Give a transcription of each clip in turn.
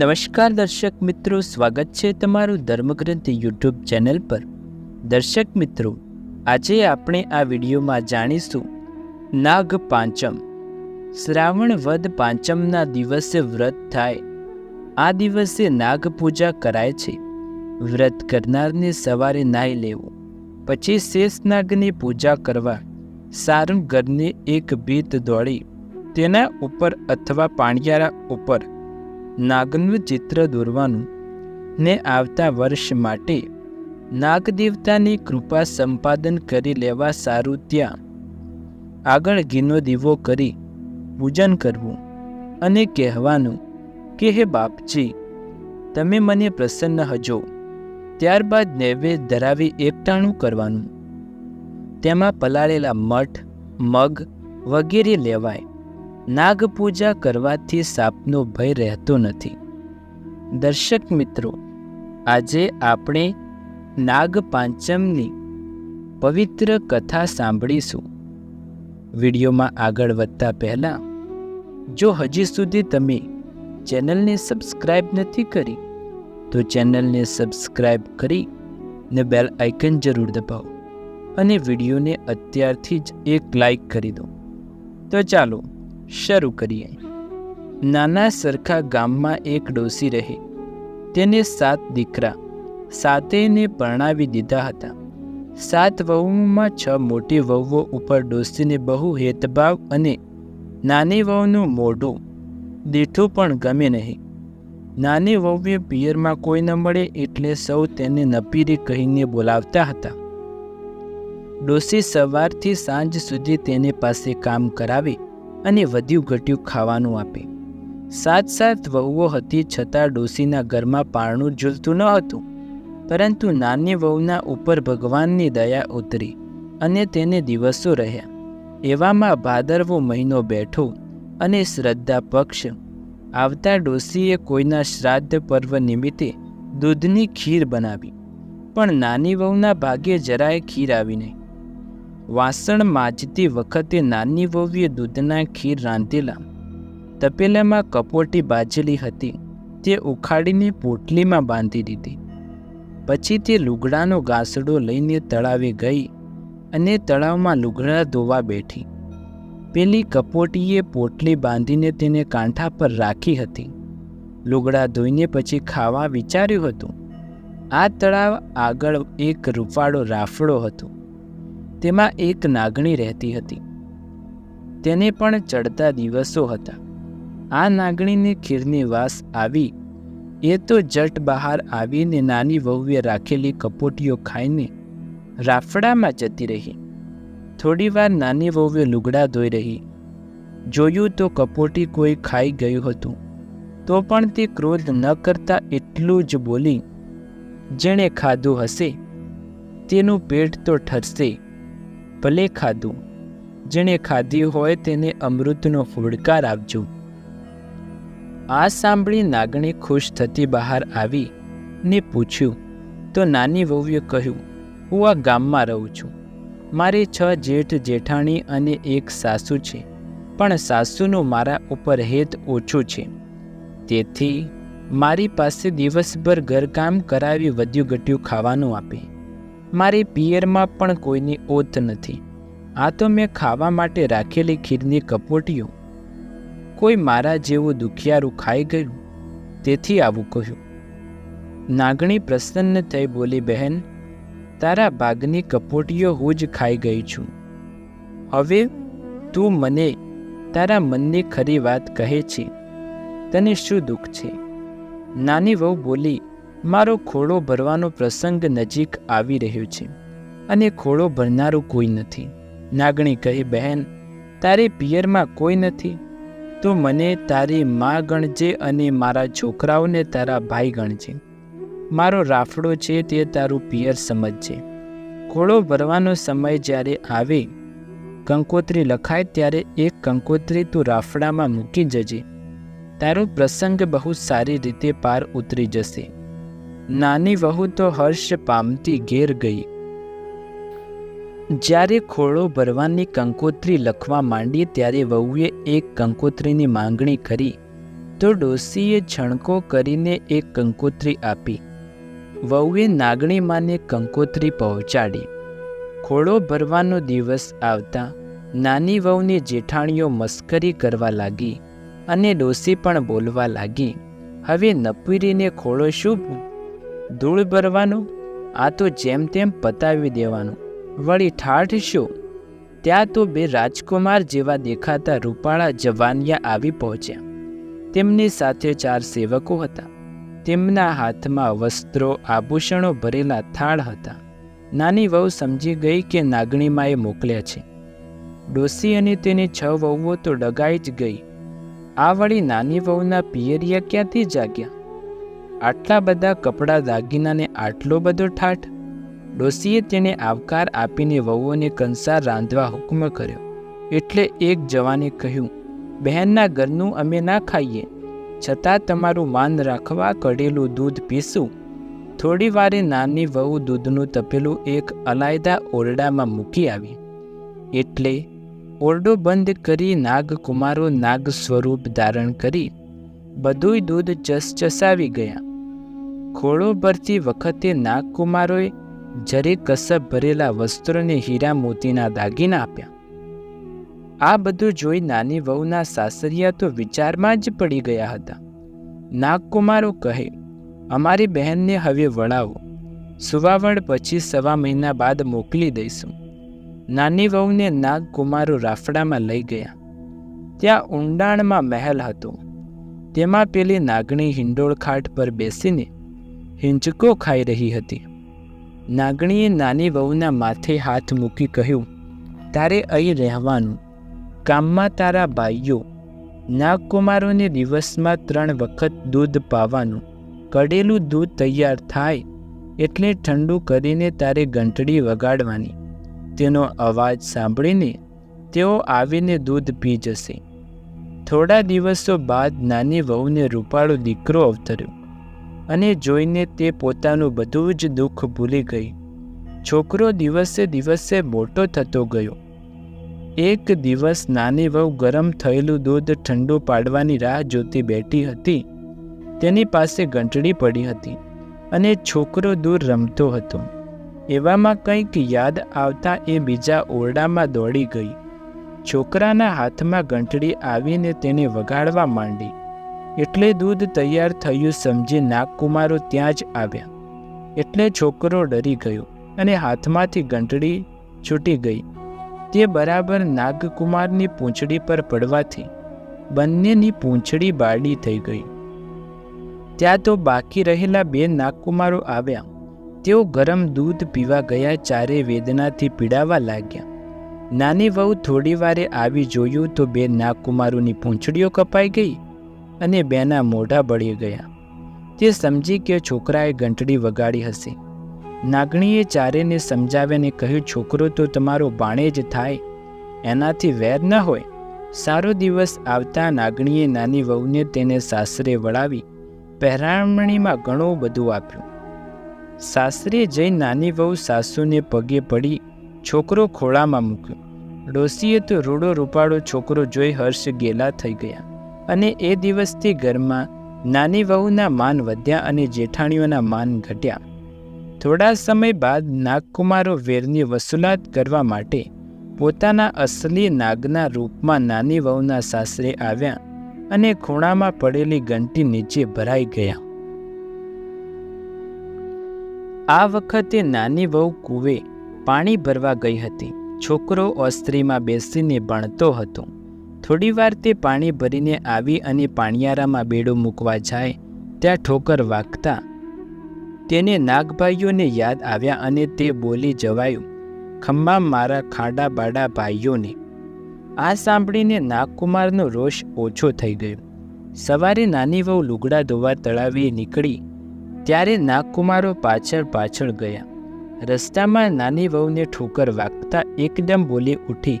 નમસ્કાર દર્શક મિત્રો, સ્વાગત છે તમારું ધર્મગ્રંથ યુટ્યુબ ચેનલ પર. દર્શક મિત્રો, આજે આપણે આ વિડીયોમાં જાણીશું નાગ પાંચમ. શ્રાવણ વદ પાંચમના દિવસે વ્રત થાય. આ દિવસે નાગ પૂજા કરાય છે. વ્રત કરનારને સવારે નાહી લેવું, પછી શેષ નાગની પૂજા કરવા સારું ઘરને એક ભીત દોડી, તેના ઉપર અથવા પાણિયારા ઉપર નાગનું ચિત્ર દોરવાનું ને આવતા વર્ષ માટે નાગદેવતાની કૃપા સંપાદન કરી લેવા સારું ત્યાં. આગળ ઘીનો દીવો કરી પૂજન કરવું અને કહેવાનું કે, હે બાપજી, તમે મને પ્રસન્ન હજો. ત્યારબાદ નૈવેદ્ય ધરાવી એકટાણું કરવાનું. તેમાં પલાળેલા મઠ, મગ વગેરે લેવાય. નાગ પૂજા કરવાથી સાપનો ભય રહેતો નથી. દર્શક મિત્રો, આજે આપણે નાગપાંચમની પવિત્ર કથા સાંભળીશું. વિડીયોમાં આગળ વધતા પહેલાં, જો હજી સુધી તમે ચેનલને સબસ્ક્રાઈબ નથી કરી, તો ચેનલને સબસ્ક્રાઈબ કરી ને બેલ આઇકન જરૂર દબાવો અને વિડીયોને અત્યારથી જ એક લાઈક કરી દો. તો ચાલો શરૂ કરીએ. નાના સરખા ગામમાં એક ડોસી રહે. તેને સાત દીકરા સાતેયને પરણાવી દીધા હતા. સાત વહુમાં છ મોટી વહુઓ ઉપર ડોસીને બહુ હેતભાવ અને નાની વહુનું મોઢું દીઠું પણ ગમે નહીં. નાની વહુએ પિયરમાં કોઈ ન મળે એટલે સૌ તેને નપીરી કહીને બોલાવતા હતા. ડોસી સવારથી સાંજ સુધી તેને પાસે કામ કરાવી. અને વધ્યું ઘટ્યું ખાવાનું આપે. સાત સાત વહુઓ હતી છતાં ડોસીના ઘરમાં પારણું ઝૂલતું ન હતું. પરંતુ નાની વહુના ઉપર ભગવાનની દયા ઉતરી અને તેને દિવસો રહ્યા. એવામાં ભાદરવો મહિનો બેઠો અને શ્રદ્ધા પક્ષ. આવતા ડોસીએ કોઈના શ્રાદ્ધ પર્વ નિમિત્તે દૂધની ખીર બનાવી. પણ નાની વહુના ભાગ્યે જરાય ખીર આવી નહીં. વાસણ માજતી વખતે નાની વહુએ દૂધના ખીર રાંધેલા. તપેલામાં કપોટી બાજેલી હતી. તે ઉખાડીને પોટલીમાં બાંધી દીધી. પછી તે લુગડાનો ગાસડો લઈને તળાવે ગઈ અને તળાવમાં લુગડા ધોવા બેઠી. પેલી કપોટીએ પોટલી બાંધીને તેને કાંઠા પર રાખી હતી. લુગડા ધોઈને પછી ખાવા વિચાર્યું હતું. આ તળાવ આગળ એક રૂપાળો રાફડો હતો. તેમાં એક નાગણી રહેતી હતી. તેને પણ ચડતા દિવસો હતા. આ નાગણીને ખીરની વાસ આવી. એ તો જટ બહાર આવીને નાની વહુએ રાખેલી કપોટીઓ ખાઈને રાફડામાં જતી રહી. થોડીવાર નાની વહુએ લુગડા ધોઈ રહી. જોયું તો કપોટી કોઈ ખાઈ ગયું હતું. તો પણ તે ક્રોધ ન કરતા એટલું જ બોલી, જેણે ખાધું હશે, તેનું પેટ તો ઠરશે. ભલે ખાધું. જેણે ખાધી હોય તેને અમૃતનો ફૂડકાર આપજો. આ સાંભળી નાગણી ખુશ થતી બહાર આવી ને પૂછ્યું, તો નાની વહુએ કહ્યું, હું આ ગામમાં રહું છું. મારે છ જેઠ જેઠાણી અને એક સાસુ છે, પણ સાસુનું મારા ઉપર હેત ઓછું છે. તેથી મારી પાસે દિવસભર ઘરકામ કરાવી વધ્યું ઘટ્યું ખાવાનું આપે. મારી પિયરમાં પણ કોઈની ઓત નથી. આ તો મેં ખાવા માટે રાખેલી ખીરની કપોટીઓ. કોઈ મારા જેવું દુખિયારું ખાઈ ગયું, તેથી આવું કહ્યું. નાગણી પ્રસન્ન થઈ બોલી, બહેન, તારા ભાગની કપોટીઓ હું જ ખાઈ ગઈ છું. હવે તું મને તારા મનની ખરી વાત કહે છે. તને શું દુઃખ છે? નાની વહુ બોલી મારો ખોળો ભરવાનો પ્રસંગ નજીક આવી રહ્યો છે અને ખોળો ભરનારું કોઈ નથી. નાગણી કહે, બહેન, તારી પિયરમાં કોઈ નથી? તો મને તારી મા ગણજે અને મારા છોકરાઓને તારા ભાઈ ગણજે. મારો રાફડો છે તે તારું પિયર સમજજે. ખોળો ભરવાનો સમય જ્યારે આવે, કંકોત્રી લખાય ત્યારે એક કંકોત્રી તું રાફડામાં મૂકી જજે. તારો પ્રસંગ બહુ સારી રીતે પાર ઉતરી જશે. નાની વહુ તો હર્ષ પામતી ઘેર ગઈ. જ્યારે ખોળો ભરવાની કંકોત્રી લખવા માંડી ત્યારે વહુએ એક કંકોત્રીની માંગણી કરી તો ડોસીએ છણકો કરીને એક કંકોત્રી આપી. વહુએ નાગણી માને કંકોત્રી પહોંચાડી. ખોળો ભરવાનો દિવસ આવતા નાની વહુની જેઠાણીઓ મસ્કરી કરવા લાગી અને ડોસી પણ બોલવા લાગી. હવે નપીરીને ખોળો શું ધૂળ ભરવાનું? આ તો જેમ તેમ પતાવી દેવાનું. વળી ઠાઠ શું ત્યાં તો બે રાજકુમાર જેવા દેખાતા રૂપાળા જવાનિયા આવી પહોંચ્યા. તેમની સાથે ચાર સેવકો હતા. તેમના હાથમાં વસ્ત્રો, આભૂષણો ભરેલા થાળ હતા. નાની વહુ સમજી ગઈ કે નાગણીમાએ મોકલ્યા છે. ડોસી અને તેની છ વહુઓ તો ડગાઈ જ ગઈ. આ વળી નાની વહુના પિયરિયા ક્યાંથી જાગ્યા? આટલા બધા કપડાં દાગીનાને આટલો બધો ઠાઠ? ડોસીએ તેને આવકાર આપીને વહુઓને કંસાર રાંધવા હુકમ કર્યો. એટલે એક જવાને કહ્યું, બહેનના ઘરનું અમે ના ખાઈએ. છતાં તમારું માન રાખવા કઢેલું દૂધ પીશું. થોડી વારે નાની વહુ દૂધનું તપેલું એક અલાયદા ઓરડામાં મૂકી આવી. એટલે ઓરડો બંધ કરી નાગકુમારો નાગ સ્વરૂપ ધારણ કરી બધુંય દૂધ ચસચસાવી ગયા. ખોળો ભરતી વખતે નાગકુમારોએ જરે કસબ ભરેલા વસ્ત્રોને હીરા મોતીના દાગીના આપ્યા. આ બધું જોઈ નાની વહુના સાસરિયા તો વિચારમાં જ પડી ગયા હતા. નાગકુમારો કહે, અમારી બહેનને હવે વળાવો. સુવાવડ પછી સવા મહિના બાદ મોકલી દઈશું. નાની વહુને નાગકુમારો રાફડામાં લઈ ગયા. ત્યાં ઊંડાણમાં મહેલ હતો. તેમાં પેલી નાગણી હિંડોળ ખાટ પર બેસીને હિંચકો ખાઈ રહી હતી. નાગણીએ નાની વહુના માથે હાથ મૂકી કહ્યું, તારે અહીં રહેવાનું. કામમાં તારા ભાઈઓ, નાગકુમારોને દિવસમાં ત્રણ વખત દૂધ પાવાનું. કડેલું દૂધ તૈયાર થાય એટલે ઠંડુ કરીને તારે ઘંટડી વગાડવાની. તેનો અવાજ સાંભળીને તેઓ આવીને દૂધ પી જશે. થોડા દિવસો બાદ નાની વહુને રૂપાળો દીકરો અવતર્યો. અને જોઈને તે પોતાનું બધું જ દુઃખ ભૂલી ગઈ. છોકરો દિવસે દિવસે મોટો થતો ગયો. એક દિવસ નાની વહુ ગરમ થયેલું દૂધ ઠંડુ પાડવાની રાહ જોતી બેઠી હતી. તેની પાસે ઘંટડી પડી હતી અને છોકરો દૂર રમતો હતો. એવામાં કંઈક યાદ આવતા એ બીજા ઓરડામાં દોડી ગઈ. છોકરાના હાથમાં ઘંટડી આવીને તેને વગાડવા માંડી. એટલે દૂધ તૈયાર થયું સમજી નાગકુમારો ત્યાં જ આવ્યા. એટલે છોકરો ડરી ગયો અને હાથમાંથી ઘંટડી છૂટી ગઈ. તે બરાબર નાગકુમારની પૂંછડી પર પડવાથી બંનેની પૂંછડી બારડી થઈ ગઈ. ત્યાં તો બાકી રહેલા બે નાગકુમારો આવ્યા. તેઓ ગરમ દૂધ પીવા ગયા ચારે વેદનાથી પીડાવા લાગ્યા. નાની વહુ થોડી વારે આવી જોયું તો બે નાગકુમારોની પૂંછડીઓ કપાઈ ગઈ અને બેના મોઢા બળી ગયા. તે સમજી કે છોકરાએ ઘંટડી વગાડી હશે. નાગણીએ ચારેને સમજાવ્યાને કહ્યું, છોકરો તો તમારો બાણે જ થાય. એનાથી વેર ન હોય. સારો દિવસ આવતા નાગણીએ નાની વહુને તેને સાસરે વળાવી પહેરામણીમાં ઘણું બધું આપ્યું. સાસરે જઈ નાની વહુ સાસુને પગે પડી છોકરો ખોળામાં મૂક્યો. ડોસીએ તો રૂડો રૂપાળો છોકરો જોઈ હર્ષ ગેલા થઈ ગયા. અને એ દિવસથી ઘરમાં નાની વહુના માન વધ્યા અને જેઠાણીઓના માન ઘટ્યા. થોડા સમય બાદ નાગકુમારો વેરની વસૂલાત કરવા માટે પોતાના અસલી નાગના રૂપમાં નાની વહુના સાસરે આવ્યા અને ખૂણામાં પડેલી ઘંટી નીચે ભરાઈ ગયા. આ વખતે નાની વહુ કૂવે પાણી ભરવા ગઈ હતી. છોકરો ઓસ્ત્રીમાં બેસીને ભણતો હતો. થોડીવાર તે પાણી ભરીને આવી અને પાણિયારામાં બેડો મૂકવા જાય, ત્યાં ઠોકર વાગતા. તેને નાગભાઈઓને યાદ આવ્યા અને તે બોલી જવાયું, ખમ્મા મારા ખાડા બાડા ભાઈઓને. આ સાંભળીને નાગકુમારનો રોષ ઓછો થઈ ગયો. સવારે નાની વહુ લુગડા ધોવા તળાવીએ નીકળી, ત્યારે નાગકુમારો પાછળ પાછળ ગયા. રસ્તામાં નાની વહુને ઠોકર વાગતા એકદમ બોલી ઉઠી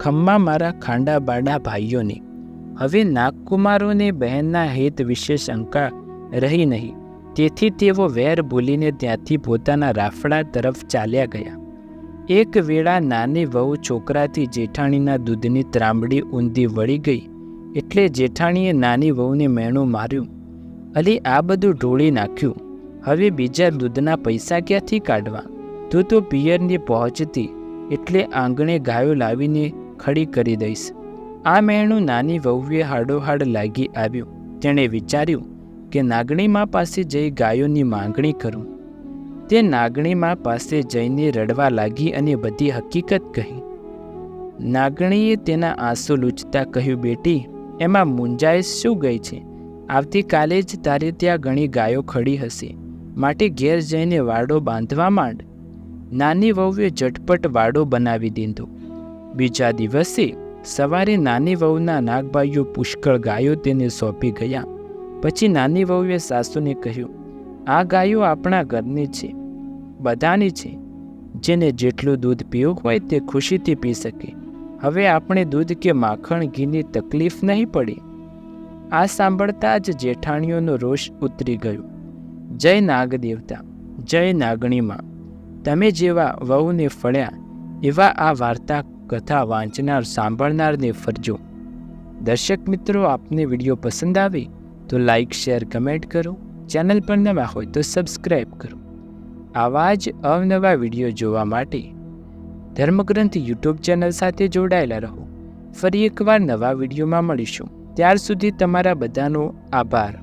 ખમ્મા મારા ખાંડા બાડા ભાઈઓને. હવે નાગકુમારોને બહેનના હેત વિશે શંકા રહી નહીં. તેથી તેઓ વેર ભૂલીને ત્યાંથી પોતાના રાફડા તરફ ચાલ્યા ગયા. એક વેળા નાની વહુ છોકરાથી જેઠાણીના દૂધની ત્રાંબડી ઊંધી વળી ગઈ. એટલે જેઠાણીએ નાની વહુને મેણું માર્યું. અલી આ બધું ઢોળી નાખ્યું. હવે બીજા દૂધના પૈસા ક્યાંથી કાઢવા? તું તો પિયરની પહોંચતી. એટલે આંગણે ગાયો લાવીને ખડી કરી દઈશ. આ મેણું નાની વહુએ હાડોહાડ લાગી આવ્યું. તેણે વિચાર્યું કે નાગણીમા પાસે જઈ ગાયોની માંગણી કરું. તે નાગણીમા પાસે જઈને રડવા લાગી અને બધી હકીકત કહી. નાગણીએ તેના આંસુ લૂછતા કહ્યું, બેટી, એમાં મુંજાઈ શું ગઈ છે? આવતીકાલે જ તારે ત્યાં ઘણી ગાયો ખડી હશે. માટે ઘેર જઈને વાડો બાંધવા માંડ. નાની વહુએ ઝટપટ વાડો બનાવી દીધો. બીજા દિવસે સવારે નાની વહુના નાગભાઈઓ પુષ્કળ ગાયો તેને સોંપી ગયા. પછી નાની વહુએ સાસુને કહ્યું, આ ગાયો આપણા ઘરની છે, બધાની છે. જેને જેટલું દૂધ પીવું હોય તે ખુશીથી પી શકે. હવે આપણે દૂધ કે માખણ, ઘીની તકલીફ નહીં પડી. આ સાંભળતા જ જેઠાણીઓનો રોષ ઉતરી ગયો. જય નાગદેવતા, જય નાગણીમાં. તમે જેવા વહુને ફળ્યા, એવા આ વાર્તા કથા વાંચનાર સાંભળનારને ફરજો. દર્શક મિત્રો, આપને વીડિયો પસંદ આવે તો લાઈક, શેર, કમેન્ટ કરો. ચેનલ પર નવા હોય તો સબસ્ક્રાઈબ કરો. આવા જ અવનવા વીડિયો જોવા માટે ધર્મગ્રંથ યુટ્યુબ ચેનલ સાથે જોડાયેલા રહો. ફરી એકવાર નવા વિડીયોમાં મળીશું. ત્યાર સુધી તમારા બધાનો આભાર.